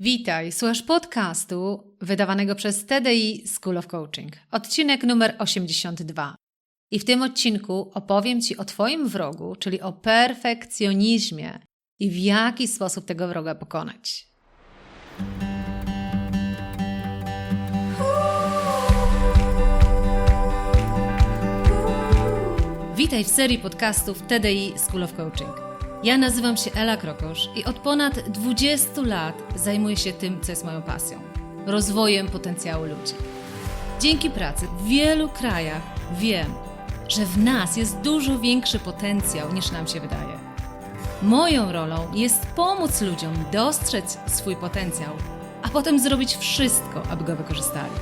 Witaj, słuchasz podcastu wydawanego przez TDI School of Coaching, odcinek numer 82. I w tym odcinku opowiem Ci o Twoim wrogu, czyli o perfekcjonizmie i w jaki sposób tego wroga pokonać. Witaj w serii podcastów TDI School of Coaching. Ja nazywam się Ela Krokosz i od ponad 20 lat zajmuję się tym, co jest moją pasją rozwojem potencjału ludzi. Dzięki pracy w wielu krajach wiem, że w nas jest dużo większy potencjał niż nam się wydaje. Moją rolą jest pomóc ludziom dostrzec swój potencjał, a potem zrobić wszystko, aby go wykorzystali.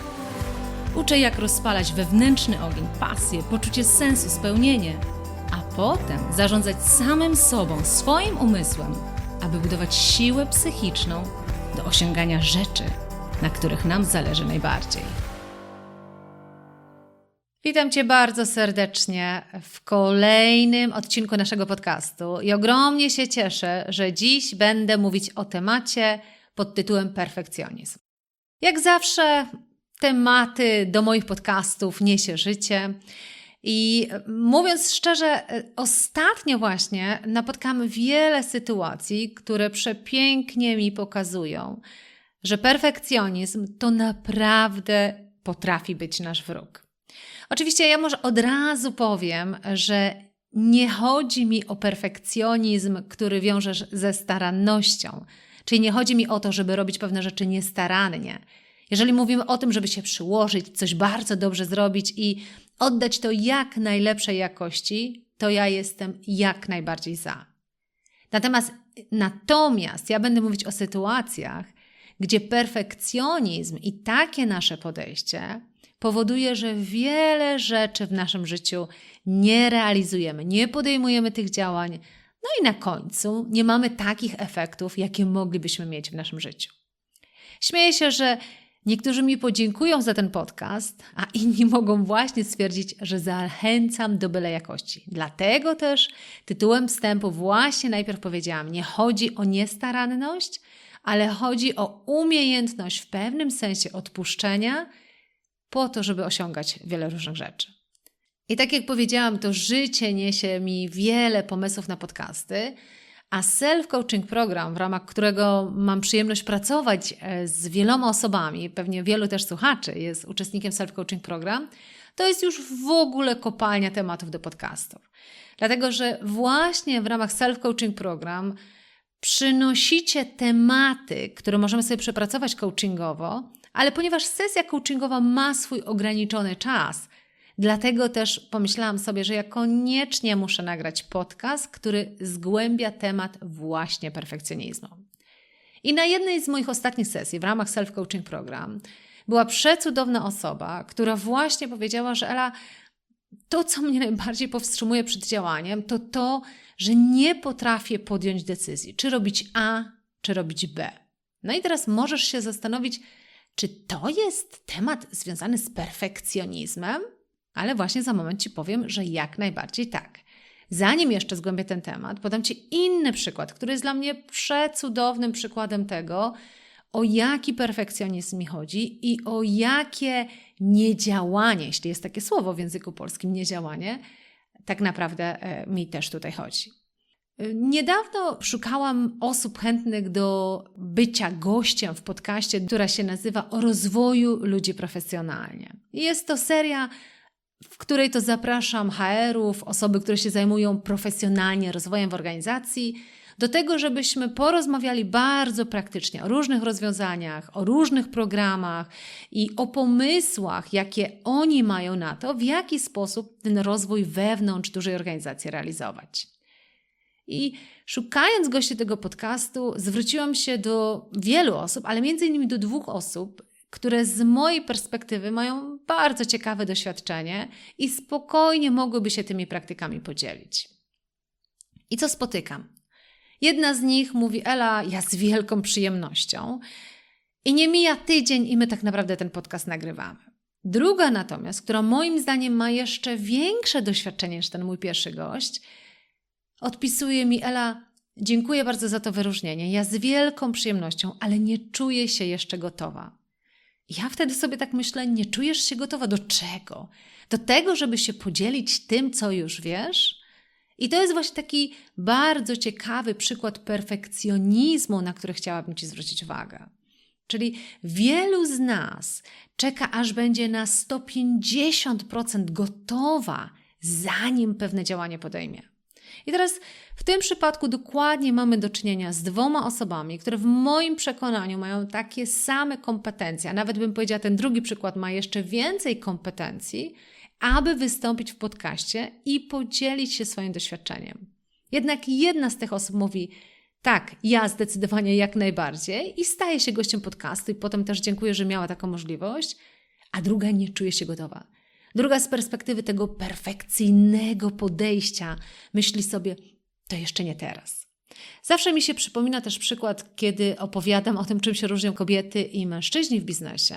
Uczę, jak rozpalać wewnętrzny ogień, pasję, poczucie sensu, spełnienie potem zarządzać samym sobą, swoim umysłem, aby budować siłę psychiczną do osiągania rzeczy, na których nam zależy najbardziej. Witam Cię bardzo serdecznie w kolejnym odcinku naszego podcastu i ogromnie się cieszę, że dziś będę mówić o temacie pod tytułem perfekcjonizm. Jak zawsze, tematy do moich podcastów niesie życie. I mówiąc szczerze, ostatnio właśnie napotkałam wiele sytuacji, które przepięknie mi pokazują, że perfekcjonizm to naprawdę potrafi być nasz wróg. Oczywiście ja może od razu powiem, że nie chodzi mi o perfekcjonizm, który wiążesz ze starannością. Czyli nie chodzi mi o to, żeby robić pewne rzeczy niestarannie. Jeżeli mówimy o tym, żeby się przyłożyć, coś bardzo dobrze zrobić i oddać to jak najlepszej jakości, to ja jestem jak najbardziej za. Natomiast, natomiast ja będę mówić o sytuacjach, gdzie perfekcjonizm i takie nasze podejście powoduje, że wiele rzeczy w naszym życiu nie realizujemy, nie podejmujemy tych działań, no i na końcu nie mamy takich efektów, jakie moglibyśmy mieć w naszym życiu. Śmieję się, że Niektórzy mi podziękują za ten podcast, a inni mogą właśnie stwierdzić, że zachęcam do byle jakości. Dlatego też tytułem wstępu właśnie najpierw powiedziałam: nie chodzi o niestaranność, ale chodzi o umiejętność w pewnym sensie odpuszczenia po to, żeby osiągać wiele różnych rzeczy. I tak jak powiedziałam, to życie niesie mi wiele pomysłów na podcasty. A self-coaching program, w ramach którego mam przyjemność pracować e, z wieloma osobami, pewnie wielu też słuchaczy jest uczestnikiem self-coaching program, to jest już w ogóle kopalnia tematów do podcastów. Dlatego, że właśnie w ramach self-coaching program przynosicie tematy, które możemy sobie przepracować coachingowo, ale ponieważ sesja coachingowa ma swój ograniczony czas, Dlatego też pomyślałam sobie, że ja koniecznie muszę nagrać podcast, który zgłębia temat właśnie perfekcjonizmu. I na jednej z moich ostatnich sesji w ramach self-coaching program była przecudowna osoba, która właśnie powiedziała, że Ela, to, co mnie najbardziej powstrzymuje przed działaniem, to to, że nie potrafię podjąć decyzji, czy robić A, czy robić B. No i teraz możesz się zastanowić, czy to jest temat związany z perfekcjonizmem? Ale właśnie za moment Ci powiem, że jak najbardziej tak. Zanim jeszcze zgłębię ten temat, podam Ci inny przykład, który jest dla mnie przecudownym przykładem tego, o jaki perfekcjonizm mi chodzi i o jakie niedziałanie, jeśli jest takie słowo w języku polskim, niedziałanie, tak naprawdę e, mi też tutaj chodzi. Niedawno szukałam osób chętnych do bycia gościem w podcaście, która się nazywa O rozwoju ludzi profesjonalnie. Jest to seria w której to zapraszam HR-ów, osoby, które się zajmują profesjonalnie rozwojem w organizacji, do tego, żebyśmy porozmawiali bardzo praktycznie o różnych rozwiązaniach, o różnych programach i o pomysłach, jakie oni mają na to, w jaki sposób ten rozwój wewnątrz dużej organizacji realizować. I szukając gości tego podcastu, zwróciłam się do wielu osób, ale między innymi do dwóch osób, które z mojej perspektywy mają bardzo ciekawe doświadczenie i spokojnie mogłyby się tymi praktykami podzielić. I co spotykam? Jedna z nich mówi: Ela, ja z wielką przyjemnością. I nie mija tydzień, i my tak naprawdę ten podcast nagrywamy. Druga natomiast, która moim zdaniem ma jeszcze większe doświadczenie niż ten mój pierwszy gość, odpisuje mi: Ela, Dziękuję bardzo za to wyróżnienie. Ja z wielką przyjemnością, ale nie czuję się jeszcze gotowa. Ja wtedy sobie tak myślę, nie czujesz się gotowa do czego? Do tego, żeby się podzielić tym, co już wiesz? I to jest właśnie taki bardzo ciekawy przykład perfekcjonizmu, na który chciałabym Ci zwrócić uwagę. Czyli wielu z nas czeka, aż będzie na 150% gotowa, zanim pewne działanie podejmie. I teraz w tym przypadku dokładnie mamy do czynienia z dwoma osobami, które w moim przekonaniu mają takie same kompetencje, a nawet bym powiedziała, ten drugi przykład ma jeszcze więcej kompetencji, aby wystąpić w podcaście i podzielić się swoim doświadczeniem. Jednak jedna z tych osób mówi: Tak, ja zdecydowanie jak najbardziej i staje się gościem podcastu, i potem też dziękuję, że miała taką możliwość, a druga nie czuje się gotowa. Druga z perspektywy tego perfekcyjnego podejścia myśli sobie: To jeszcze nie teraz. Zawsze mi się przypomina też przykład, kiedy opowiadam o tym, czym się różnią kobiety i mężczyźni w biznesie.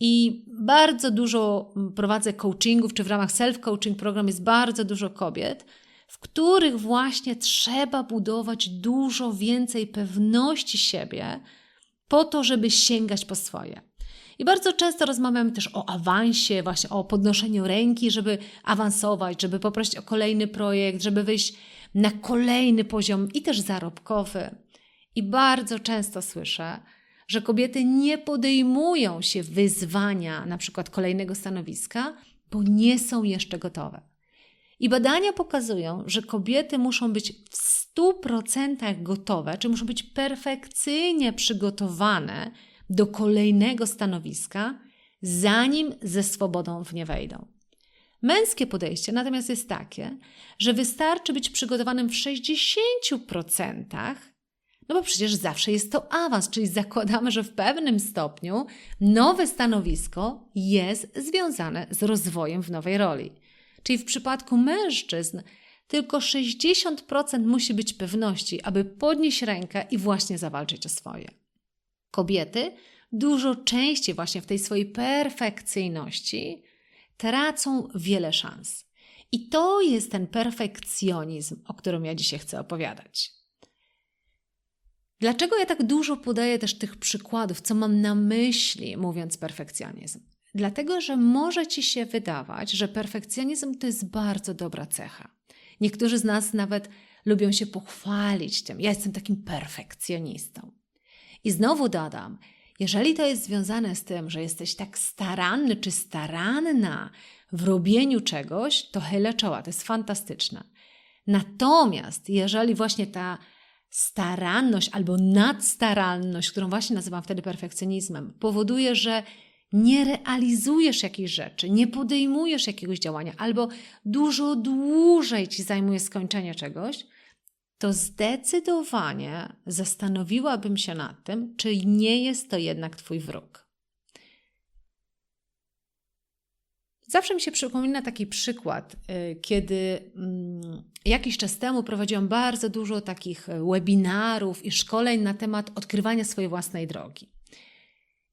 I bardzo dużo prowadzę coachingów, czy w ramach self-coaching program jest bardzo dużo kobiet, w których właśnie trzeba budować dużo więcej pewności siebie po to, żeby sięgać po swoje. I bardzo często rozmawiamy też o awansie, właśnie o podnoszeniu ręki, żeby awansować, żeby poprosić o kolejny projekt, żeby wyjść na kolejny poziom i też zarobkowy. I bardzo często słyszę, że kobiety nie podejmują się wyzwania, na przykład kolejnego stanowiska, bo nie są jeszcze gotowe. I badania pokazują, że kobiety muszą być w 100% gotowe, czy muszą być perfekcyjnie przygotowane do kolejnego stanowiska, zanim ze swobodą w nie wejdą. Męskie podejście natomiast jest takie, że wystarczy być przygotowanym w 60%, no bo przecież zawsze jest to awans, czyli zakładamy, że w pewnym stopniu nowe stanowisko jest związane z rozwojem w nowej roli. Czyli w przypadku mężczyzn tylko 60% musi być pewności, aby podnieść rękę i właśnie zawalczyć o swoje. Kobiety dużo częściej właśnie w tej swojej perfekcyjności tracą wiele szans. I to jest ten perfekcjonizm, o którym ja dzisiaj chcę opowiadać. Dlaczego ja tak dużo podaję też tych przykładów, co mam na myśli, mówiąc perfekcjonizm? Dlatego, że może ci się wydawać, że perfekcjonizm to jest bardzo dobra cecha. Niektórzy z nas nawet lubią się pochwalić tym. Ja jestem takim perfekcjonistą. I znowu dodam, jeżeli to jest związane z tym, że jesteś tak staranny czy staranna w robieniu czegoś, to chylę czoła, to jest fantastyczne. Natomiast jeżeli właśnie ta staranność albo nadstaranność, którą właśnie nazywam wtedy perfekcjonizmem, powoduje, że nie realizujesz jakiejś rzeczy, nie podejmujesz jakiegoś działania, albo dużo dłużej ci zajmuje skończenie czegoś, to zdecydowanie zastanowiłabym się nad tym, czy nie jest to jednak Twój wróg. Zawsze mi się przypomina taki przykład, y, kiedy mm, jakiś czas temu prowadziłam bardzo dużo takich webinarów i szkoleń na temat odkrywania swojej własnej drogi.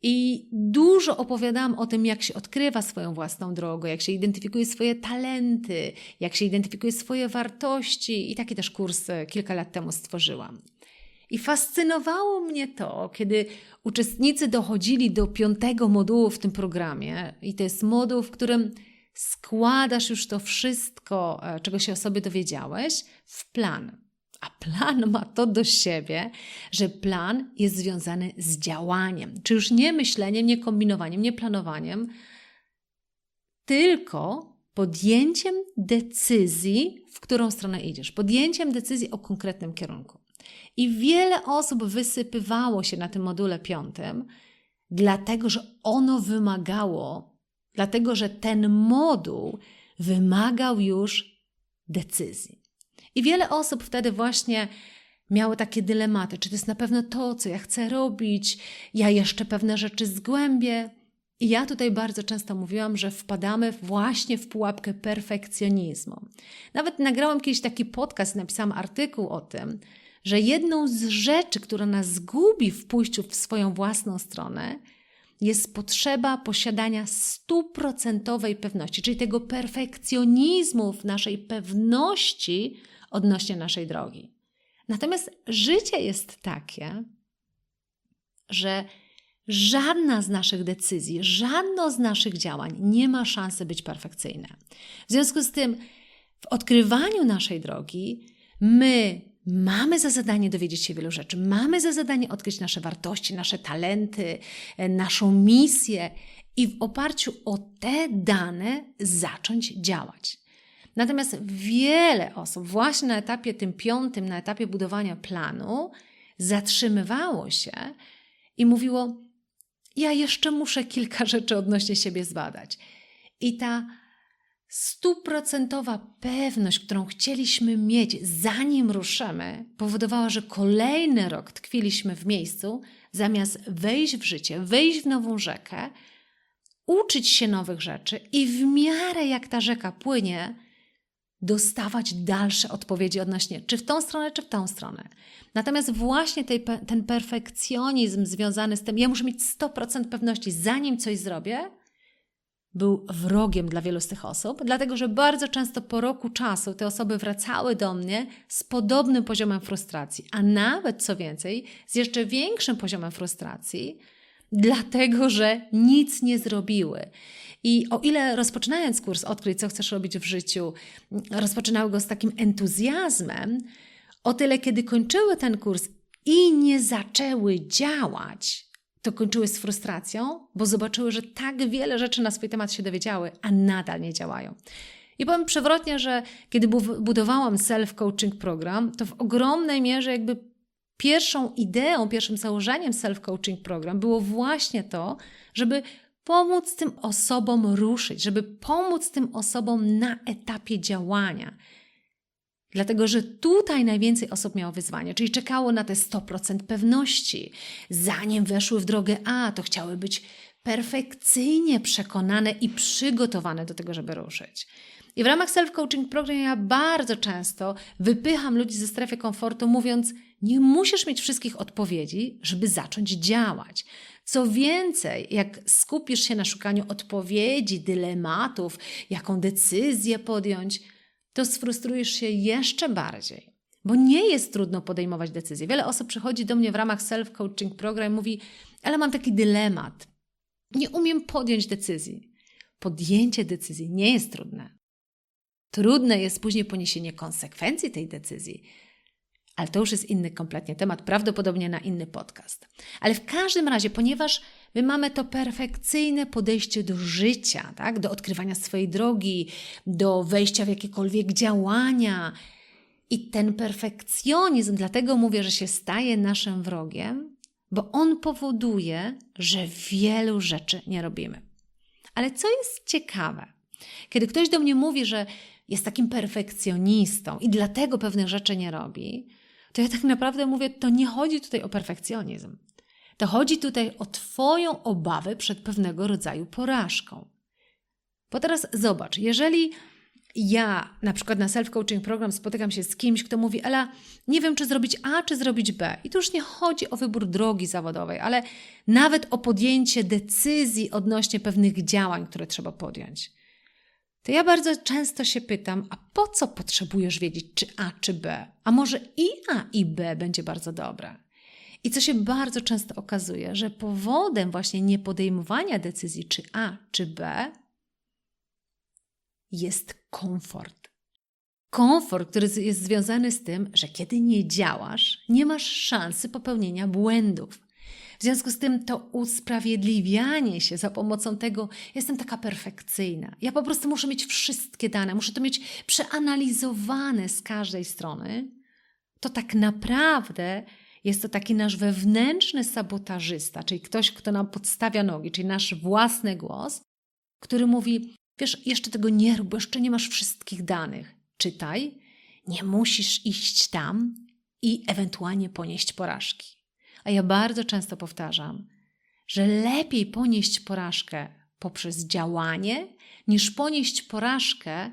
I dużo opowiadałam o tym, jak się odkrywa swoją własną drogę, jak się identyfikuje swoje talenty, jak się identyfikuje swoje wartości. I taki też kurs kilka lat temu stworzyłam. I fascynowało mnie to, kiedy uczestnicy dochodzili do piątego modułu w tym programie, i to jest moduł, w którym składasz już to wszystko, e, czego się o sobie dowiedziałeś, w plan. A plan ma to do siebie, że plan jest związany z działaniem, czy już nie myśleniem, nie kombinowaniem, nie planowaniem, tylko podjęciem decyzji, w którą stronę idziesz, podjęciem decyzji o konkretnym kierunku. I wiele osób wysypywało się na tym module piątym, dlatego że ono wymagało, dlatego że ten moduł wymagał już decyzji. I wiele osób wtedy właśnie miało takie dylematy, czy to jest na pewno to, co ja chcę robić, ja jeszcze pewne rzeczy zgłębię. I ja tutaj bardzo często mówiłam, że wpadamy właśnie w pułapkę perfekcjonizmu. Nawet nagrałam kiedyś taki podcast, napisałam artykuł o tym, że jedną z rzeczy, która nas zgubi w pójściu w swoją własną stronę, jest potrzeba posiadania stuprocentowej pewności, czyli tego perfekcjonizmu w naszej pewności odnośnie naszej drogi. Natomiast życie jest takie, że żadna z naszych decyzji, żadno z naszych działań nie ma szansy być perfekcyjne. W związku z tym, w odkrywaniu naszej drogi, my mamy za zadanie dowiedzieć się wielu rzeczy, mamy za zadanie odkryć nasze wartości, nasze talenty, e, naszą misję i w oparciu o te dane zacząć działać. Natomiast wiele osób właśnie na etapie tym piątym, na etapie budowania planu, zatrzymywało się i mówiło: Ja jeszcze muszę kilka rzeczy odnośnie siebie zbadać. I ta stuprocentowa pewność, którą chcieliśmy mieć, zanim ruszymy, powodowała, że kolejny rok tkwiliśmy w miejscu, zamiast wejść w życie, wejść w nową rzekę, uczyć się nowych rzeczy i w miarę jak ta rzeka płynie, dostawać dalsze odpowiedzi odnośnie, czy w tą stronę, czy w tą stronę. Natomiast właśnie tej, ten perfekcjonizm związany z tym, ja muszę mieć 100% pewności, zanim coś zrobię, był wrogiem dla wielu z tych osób, dlatego że bardzo często po roku czasu te osoby wracały do mnie z podobnym poziomem frustracji, a nawet co więcej, z jeszcze większym poziomem frustracji, dlatego że nic nie zrobiły. I o ile rozpoczynając kurs Odkryj, co chcesz robić w życiu, rozpoczynały go z takim entuzjazmem, o tyle kiedy kończyły ten kurs i nie zaczęły działać, to kończyły z frustracją, bo zobaczyły, że tak wiele rzeczy na swój temat się dowiedziały, a nadal nie działają. I powiem przewrotnie, że kiedy budowałam self-coaching program, to w ogromnej mierze jakby pierwszą ideą, pierwszym założeniem self-coaching program było właśnie to, żeby pomóc tym osobom ruszyć, żeby pomóc tym osobom na etapie działania. Dlatego, że tutaj najwięcej osób miało wyzwanie, czyli czekało na te 100% pewności. Zanim weszły w drogę A, to chciały być perfekcyjnie przekonane i przygotowane do tego, żeby ruszyć. I w ramach self-coaching program ja bardzo często wypycham ludzi ze strefy komfortu, mówiąc: Nie musisz mieć wszystkich odpowiedzi, żeby zacząć działać. Co więcej, jak skupisz się na szukaniu odpowiedzi, dylematów, jaką decyzję podjąć, to sfrustrujesz się jeszcze bardziej. Bo nie jest trudno podejmować decyzje. Wiele osób przychodzi do mnie w ramach self-coaching program i mówi: Ale mam taki dylemat. Nie umiem podjąć decyzji. Podjęcie decyzji nie jest trudne. Trudne jest później poniesienie konsekwencji tej decyzji. Ale to już jest inny kompletnie temat, prawdopodobnie na inny podcast. Ale w każdym razie, ponieważ my mamy to perfekcyjne podejście do życia, tak? do odkrywania swojej drogi, do wejścia w jakiekolwiek działania, i ten perfekcjonizm, dlatego mówię, że się staje naszym wrogiem, bo on powoduje, że wielu rzeczy nie robimy. Ale co jest ciekawe, kiedy ktoś do mnie mówi, że jest takim perfekcjonistą i dlatego pewnych rzeczy nie robi, to ja tak naprawdę mówię, to nie chodzi tutaj o perfekcjonizm. To chodzi tutaj o Twoją obawę przed pewnego rodzaju porażką. Bo teraz zobacz, jeżeli ja na przykład na self-coaching program spotykam się z kimś, kto mówi, Ela, nie wiem, czy zrobić A, czy zrobić B. I tu już nie chodzi o wybór drogi zawodowej, ale nawet o podjęcie decyzji odnośnie pewnych działań, które trzeba podjąć to ja bardzo często się pytam, a po co potrzebujesz wiedzieć, czy A, czy B? A może i A, i B będzie bardzo dobre? I co się bardzo często okazuje, że powodem właśnie niepodejmowania decyzji, czy A, czy B, jest komfort. Komfort, który jest związany z tym, że kiedy nie działasz, nie masz szansy popełnienia błędów. W związku z tym to usprawiedliwianie się za pomocą tego, jestem taka perfekcyjna. Ja po prostu muszę mieć wszystkie dane, muszę to mieć przeanalizowane z każdej strony. To tak naprawdę jest to taki nasz wewnętrzny sabotażysta, czyli ktoś, kto nam podstawia nogi, czyli nasz własny głos, który mówi: Wiesz, jeszcze tego nie rób, jeszcze nie masz wszystkich danych. Czytaj, nie musisz iść tam i ewentualnie ponieść porażki. A ja bardzo często powtarzam, że lepiej ponieść porażkę poprzez działanie, niż ponieść porażkę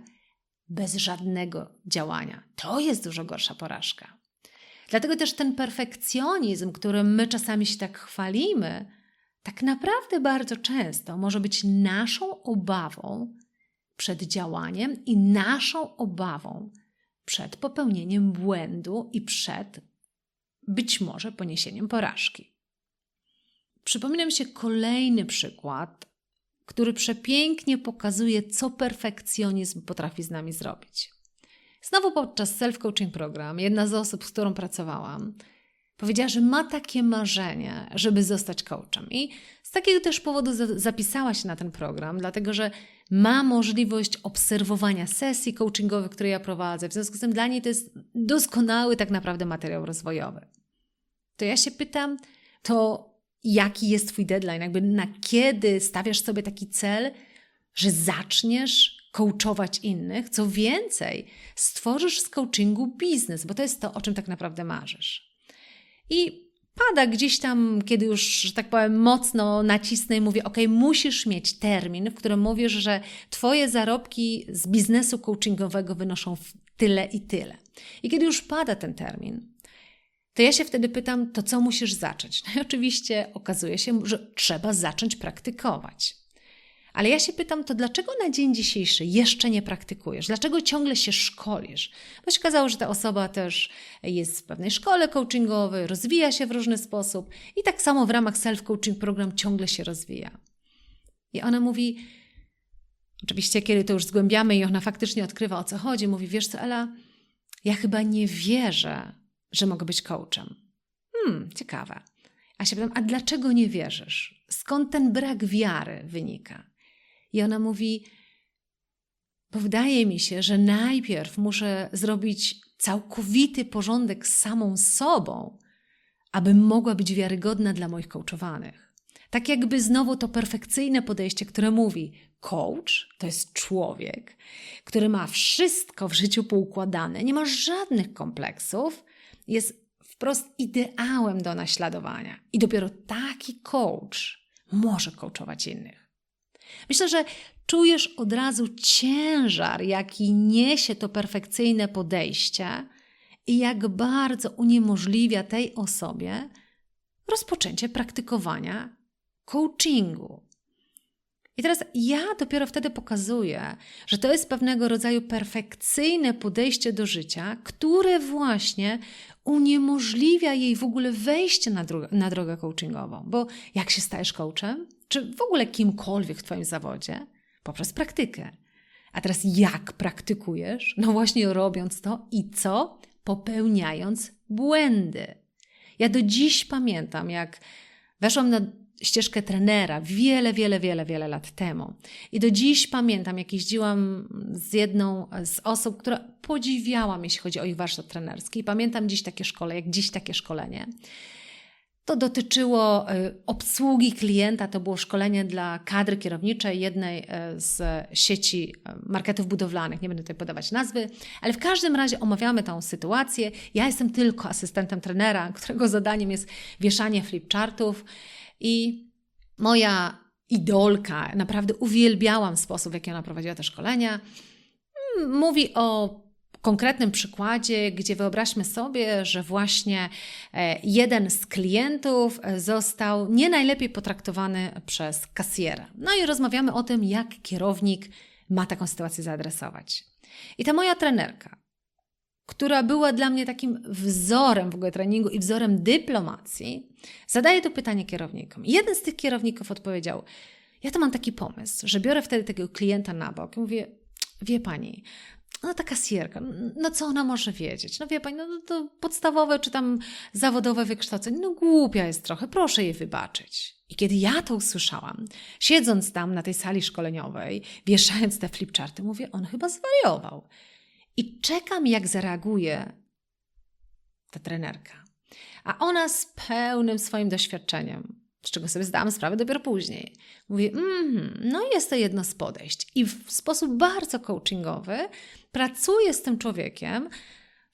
bez żadnego działania. To jest dużo gorsza porażka. Dlatego też ten perfekcjonizm, którym my czasami się tak chwalimy, tak naprawdę bardzo często może być naszą obawą przed działaniem i naszą obawą przed popełnieniem błędu i przed być może poniesieniem porażki. Przypomina mi się kolejny przykład, który przepięknie pokazuje, co perfekcjonizm potrafi z nami zrobić. Znowu podczas self-coaching program, jedna z osób, z którą pracowałam, powiedziała, że ma takie marzenie, żeby zostać coachem. I z takiego też powodu zapisała się na ten program, dlatego że ma możliwość obserwowania sesji coachingowych, które ja prowadzę. W związku z tym dla niej to jest doskonały tak naprawdę materiał rozwojowy. To ja się pytam, to jaki jest Twój deadline? Jakby na kiedy stawiasz sobie taki cel, że zaczniesz coachować innych? Co więcej, stworzysz z coachingu biznes, bo to jest to, o czym tak naprawdę marzysz. I pada gdzieś tam, kiedy już, że tak powiem, mocno nacisnę i mówię: OK, musisz mieć termin, w którym mówisz, że Twoje zarobki z biznesu coachingowego wynoszą tyle i tyle. I kiedy już pada ten termin, to ja się wtedy pytam: to co musisz zacząć? No i oczywiście okazuje się, że trzeba zacząć praktykować. Ale ja się pytam, to dlaczego na dzień dzisiejszy jeszcze nie praktykujesz? Dlaczego ciągle się szkolisz? Bo się okazało, że ta osoba też jest w pewnej szkole coachingowej, rozwija się w różny sposób i tak samo w ramach self-coaching program ciągle się rozwija. I ona mówi, oczywiście kiedy to już zgłębiamy i ona faktycznie odkrywa o co chodzi, mówi, wiesz co Ela, ja chyba nie wierzę, że mogę być coachem. Hmm, ciekawe. A się pytam, a dlaczego nie wierzysz? Skąd ten brak wiary wynika? I ona mówi: Bo wydaje mi się, że najpierw muszę zrobić całkowity porządek z samą sobą, abym mogła być wiarygodna dla moich coachowanych. Tak jakby znowu to perfekcyjne podejście, które mówi: coach to jest człowiek, który ma wszystko w życiu poukładane, nie ma żadnych kompleksów, jest wprost ideałem do naśladowania. I dopiero taki coach może coachować innych. Myślę, że czujesz od razu ciężar, jaki niesie to perfekcyjne podejście i jak bardzo uniemożliwia tej osobie rozpoczęcie praktykowania coachingu. I teraz ja dopiero wtedy pokazuję, że to jest pewnego rodzaju perfekcyjne podejście do życia, które właśnie uniemożliwia jej w ogóle wejście na, drogę, na drogę coachingową. Bo jak się stajesz coachem, czy w ogóle kimkolwiek w Twoim zawodzie? Poprzez praktykę. A teraz jak praktykujesz? No właśnie robiąc to i co? Popełniając błędy. Ja do dziś pamiętam, jak weszłam na ścieżkę trenera wiele, wiele, wiele, wiele lat temu. I do dziś pamiętam, jak jeździłam z jedną z osób, która podziwiałam, jeśli chodzi o ich warsztat trenerski. I pamiętam dziś takie szkole, jak dziś takie szkolenie. To dotyczyło y, obsługi klienta, to było szkolenie dla kadry kierowniczej jednej y, z sieci y, marketów budowlanych. Nie będę tutaj podawać nazwy, ale w każdym razie omawiamy tą sytuację. Ja jestem tylko asystentem trenera, którego zadaniem jest wieszanie flipchartów i moja idolka, naprawdę uwielbiałam sposób, w jaki ona prowadziła te szkolenia. Mm, mówi o konkretnym przykładzie, gdzie wyobraźmy sobie, że właśnie e, jeden z klientów e, został nie najlepiej potraktowany przez kasjera. No i rozmawiamy o tym, jak kierownik ma taką sytuację zaadresować. I ta moja trenerka, która była dla mnie takim wzorem w ogóle treningu i wzorem dyplomacji, zadaje to pytanie kierownikom. Jeden z tych kierowników odpowiedział: Ja to mam taki pomysł, że biorę wtedy tego klienta na bok i mówię: Wie pani, no ta kasjerka, no co ona może wiedzieć? No wie pani, no, to podstawowe czy tam zawodowe wykształcenie, no głupia jest trochę, proszę jej wybaczyć. I kiedy ja to usłyszałam, siedząc tam na tej sali szkoleniowej, wieszając te flipcharty, mówię, on chyba zwariował. I czekam, jak zareaguje ta trenerka. A ona z pełnym swoim doświadczeniem, z czego sobie zdałam sprawę dopiero później, mówi: mm, No, jest to jedno z podejść. I w sposób bardzo coachingowy pracuje z tym człowiekiem,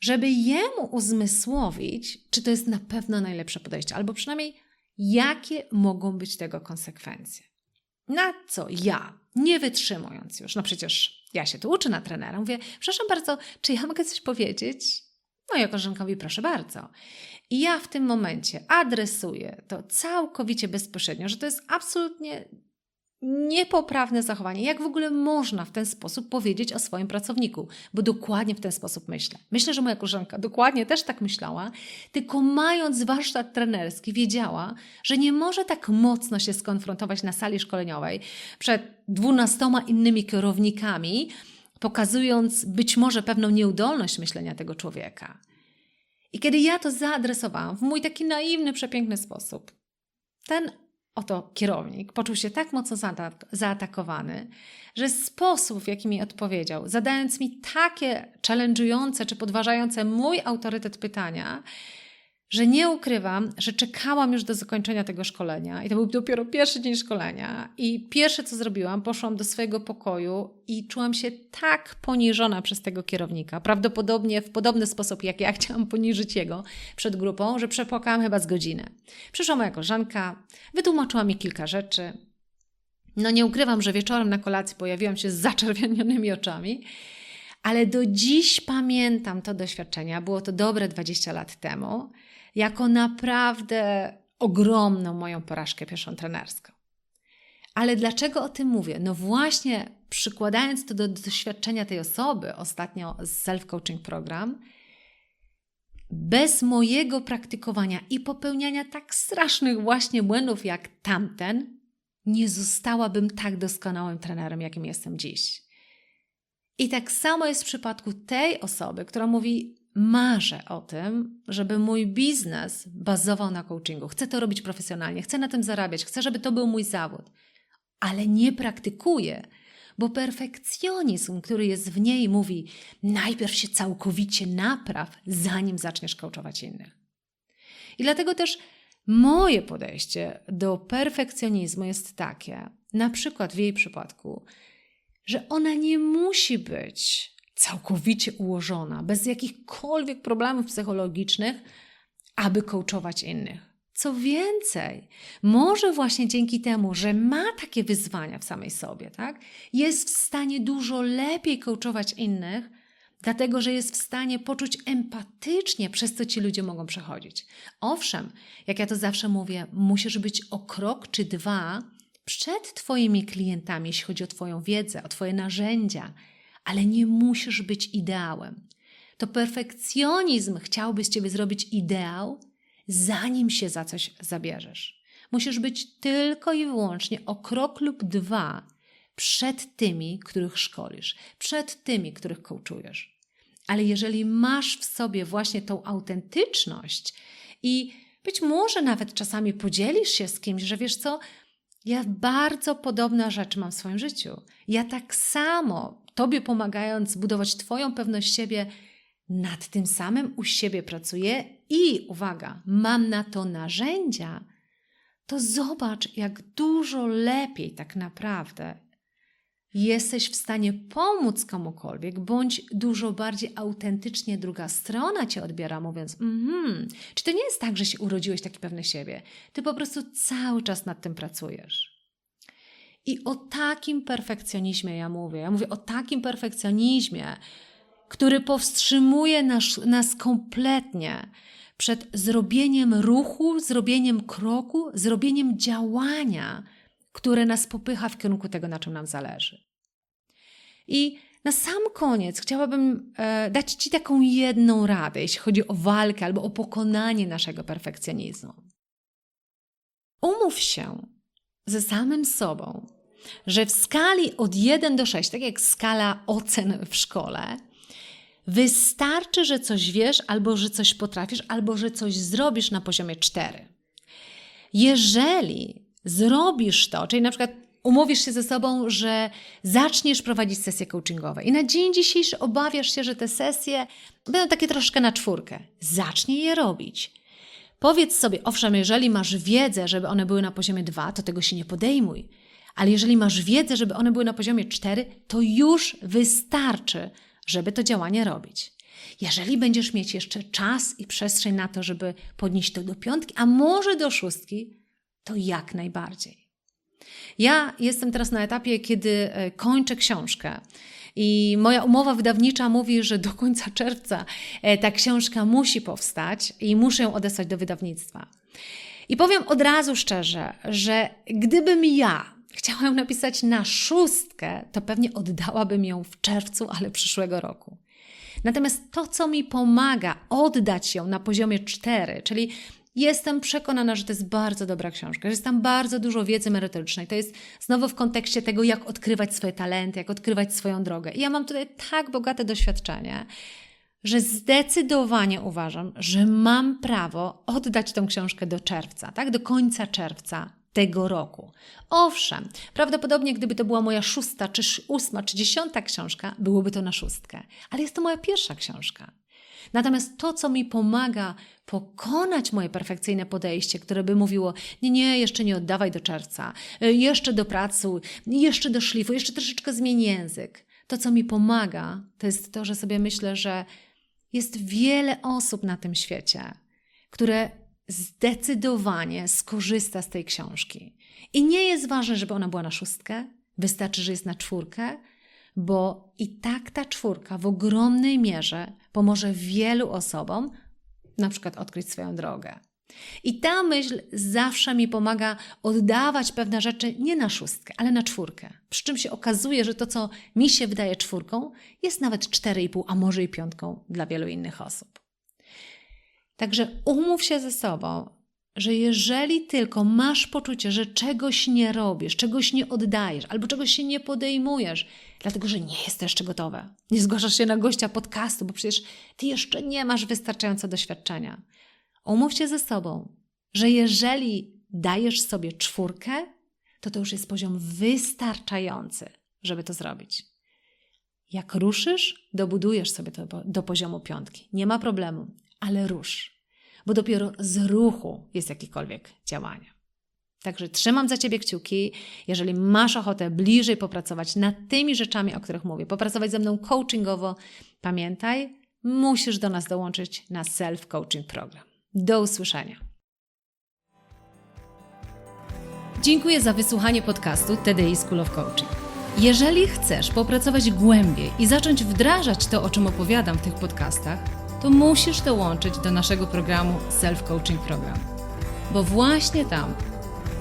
żeby jemu uzmysłowić, czy to jest na pewno najlepsze podejście, albo przynajmniej jakie mogą być tego konsekwencje. Na co ja, nie wytrzymując już, no przecież ja się tu uczę na trenera, mówię, przepraszam bardzo, czy ja mogę coś powiedzieć? Moja koleżanka mówi, proszę bardzo. I ja w tym momencie adresuję to całkowicie bezpośrednio, że to jest absolutnie niepoprawne zachowanie. Jak w ogóle można w ten sposób powiedzieć o swoim pracowniku? Bo dokładnie w ten sposób myślę. Myślę, że moja koleżanka dokładnie też tak myślała, tylko mając warsztat trenerski, wiedziała, że nie może tak mocno się skonfrontować na sali szkoleniowej przed dwunastoma innymi kierownikami, pokazując być może pewną nieudolność myślenia tego człowieka. I kiedy ja to zaadresowałam w mój taki naiwny, przepiękny sposób, ten oto kierownik poczuł się tak mocno zaatak zaatakowany, że sposób, w jaki mi odpowiedział, zadając mi takie challenge'ujące czy podważające mój autorytet pytania, że nie ukrywam, że czekałam już do zakończenia tego szkolenia i to był dopiero pierwszy dzień szkolenia i pierwsze co zrobiłam, poszłam do swojego pokoju i czułam się tak poniżona przez tego kierownika, prawdopodobnie w podobny sposób jak ja chciałam poniżyć jego przed grupą, że przepłakałam chyba z godzinę. Przyszła moja koleżanka, wytłumaczyła mi kilka rzeczy. No nie ukrywam, że wieczorem na kolacji pojawiłam się z zaczerwienionymi oczami, ale do dziś pamiętam to doświadczenie, było to dobre 20 lat temu, jako naprawdę ogromną moją porażkę pierwszą trenerską. Ale dlaczego o tym mówię? No właśnie przykładając to do doświadczenia tej osoby ostatnio z self-coaching program, bez mojego praktykowania i popełniania tak strasznych właśnie błędów jak tamten, nie zostałabym tak doskonałym trenerem, jakim jestem dziś. I tak samo jest w przypadku tej osoby, która mówi: Marzę o tym, żeby mój biznes bazował na coachingu. Chcę to robić profesjonalnie, chcę na tym zarabiać, chcę, żeby to był mój zawód, ale nie praktykuję, bo perfekcjonizm, który jest w niej, mówi: najpierw się całkowicie napraw, zanim zaczniesz coachować innych. I dlatego też moje podejście do perfekcjonizmu jest takie, na przykład w jej przypadku, że ona nie musi być całkowicie ułożona, bez jakichkolwiek problemów psychologicznych, aby coachować innych. Co więcej, może właśnie dzięki temu, że ma takie wyzwania w samej sobie, tak, jest w stanie dużo lepiej coachować innych, dlatego że jest w stanie poczuć empatycznie, przez co ci ludzie mogą przechodzić. Owszem, jak ja to zawsze mówię, musisz być o krok czy dwa przed Twoimi klientami, jeśli chodzi o Twoją wiedzę, o Twoje narzędzia, ale nie musisz być ideałem. To perfekcjonizm chciałby z Ciebie zrobić ideał, zanim się za coś zabierzesz. Musisz być tylko i wyłącznie o krok lub dwa przed tymi, których szkolisz, przed tymi, których coachujesz. Ale jeżeli masz w sobie właśnie tą autentyczność i być może nawet czasami podzielisz się z kimś, że wiesz co, ja bardzo podobne rzeczy mam w swoim życiu. Ja tak samo, Tobie pomagając budować Twoją pewność siebie, nad tym samym u siebie pracuję i uwaga, mam na to narzędzia, to zobacz, jak dużo lepiej tak naprawdę jesteś w stanie pomóc komukolwiek, bądź dużo bardziej autentycznie druga strona cię odbiera, mówiąc: mhm, Czy to nie jest tak, że się urodziłeś taki pewny siebie? Ty po prostu cały czas nad tym pracujesz. I o takim perfekcjonizmie ja mówię. Ja mówię o takim perfekcjonizmie, który powstrzymuje nas, nas kompletnie przed zrobieniem ruchu, zrobieniem kroku, zrobieniem działania, które nas popycha w kierunku tego, na czym nam zależy. I na sam koniec chciałabym e, dać Ci taką jedną radę, jeśli chodzi o walkę albo o pokonanie naszego perfekcjonizmu. Umów się ze samym sobą, że w skali od 1 do 6, tak jak skala ocen w szkole, wystarczy, że coś wiesz, albo że coś potrafisz, albo że coś zrobisz na poziomie 4. Jeżeli zrobisz to, czyli na przykład umówisz się ze sobą, że zaczniesz prowadzić sesje coachingowe i na dzień dzisiejszy obawiasz się, że te sesje będą takie troszkę na czwórkę. Zacznij je robić. Powiedz sobie, owszem, jeżeli masz wiedzę, żeby one były na poziomie 2, to tego się nie podejmuj. Ale jeżeli masz wiedzę, żeby one były na poziomie 4, to już wystarczy, żeby to działanie robić. Jeżeli będziesz mieć jeszcze czas i przestrzeń na to, żeby podnieść to do piątki, a może do szóstki, to jak najbardziej. Ja jestem teraz na etapie, kiedy e, kończę książkę. I moja umowa wydawnicza mówi, że do końca czerwca e, ta książka musi powstać i muszę ją odesłać do wydawnictwa. I powiem od razu szczerze, że gdybym ja chciała ją napisać na szóstkę, to pewnie oddałabym ją w czerwcu, ale przyszłego roku. Natomiast to, co mi pomaga oddać ją na poziomie 4, czyli jestem przekonana, że to jest bardzo dobra książka, że jest tam bardzo dużo wiedzy merytorycznej. To jest znowu w kontekście tego, jak odkrywać swoje talenty, jak odkrywać swoją drogę. I ja mam tutaj tak bogate doświadczenie, że zdecydowanie uważam, że mam prawo oddać tą książkę do czerwca, tak? Do końca czerwca tego roku. Owszem, prawdopodobnie gdyby to była moja szósta, czy ósma, czy dziesiąta książka, byłoby to na szóstkę. Ale jest to moja pierwsza książka. Natomiast to, co mi pomaga pokonać moje perfekcyjne podejście, które by mówiło: Nie, nie, jeszcze nie oddawaj do czerwca, jeszcze do pracy, jeszcze do szlifu, jeszcze troszeczkę zmień język. To, co mi pomaga, to jest to, że sobie myślę, że jest wiele osób na tym świecie, które zdecydowanie skorzysta z tej książki. I nie jest ważne, żeby ona była na szóstkę, wystarczy, że jest na czwórkę, bo i tak ta czwórka w ogromnej mierze pomoże wielu osobom na przykład odkryć swoją drogę. I ta myśl zawsze mi pomaga oddawać pewne rzeczy nie na szóstkę, ale na czwórkę. Przy czym się okazuje, że to, co mi się wydaje czwórką, jest nawet 4,5, a może i piątką dla wielu innych osób. Także umów się ze sobą, że jeżeli tylko masz poczucie, że czegoś nie robisz, czegoś nie oddajesz, albo czegoś się nie podejmujesz, dlatego że nie jesteś jeszcze gotowa, nie zgłaszasz się na gościa podcastu, bo przecież ty jeszcze nie masz wystarczająco doświadczenia. Umów się ze sobą, że jeżeli dajesz sobie czwórkę, to to już jest poziom wystarczający, żeby to zrobić. Jak ruszysz, dobudujesz sobie to do poziomu piątki. Nie ma problemu, ale rusz, bo dopiero z ruchu jest jakiekolwiek działanie. Także trzymam za Ciebie kciuki. Jeżeli masz ochotę bliżej popracować nad tymi rzeczami, o których mówię, popracować ze mną coachingowo, pamiętaj, musisz do nas dołączyć na self-coaching program. Do usłyszenia. Dziękuję za wysłuchanie podcastu TDI School of Coaching. Jeżeli chcesz popracować głębiej i zacząć wdrażać to, o czym opowiadam w tych podcastach, to musisz dołączyć do naszego programu Self Coaching Program. Bo właśnie tam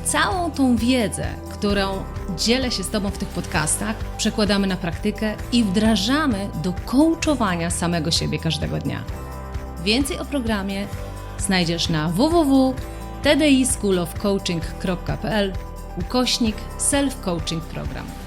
całą tą wiedzę, którą dzielę się z Tobą w tych podcastach, przekładamy na praktykę i wdrażamy do coachowania samego siebie każdego dnia. Więcej o programie znajdziesz na www.tdischoolofcoaching.pl ukośnik self-coaching program.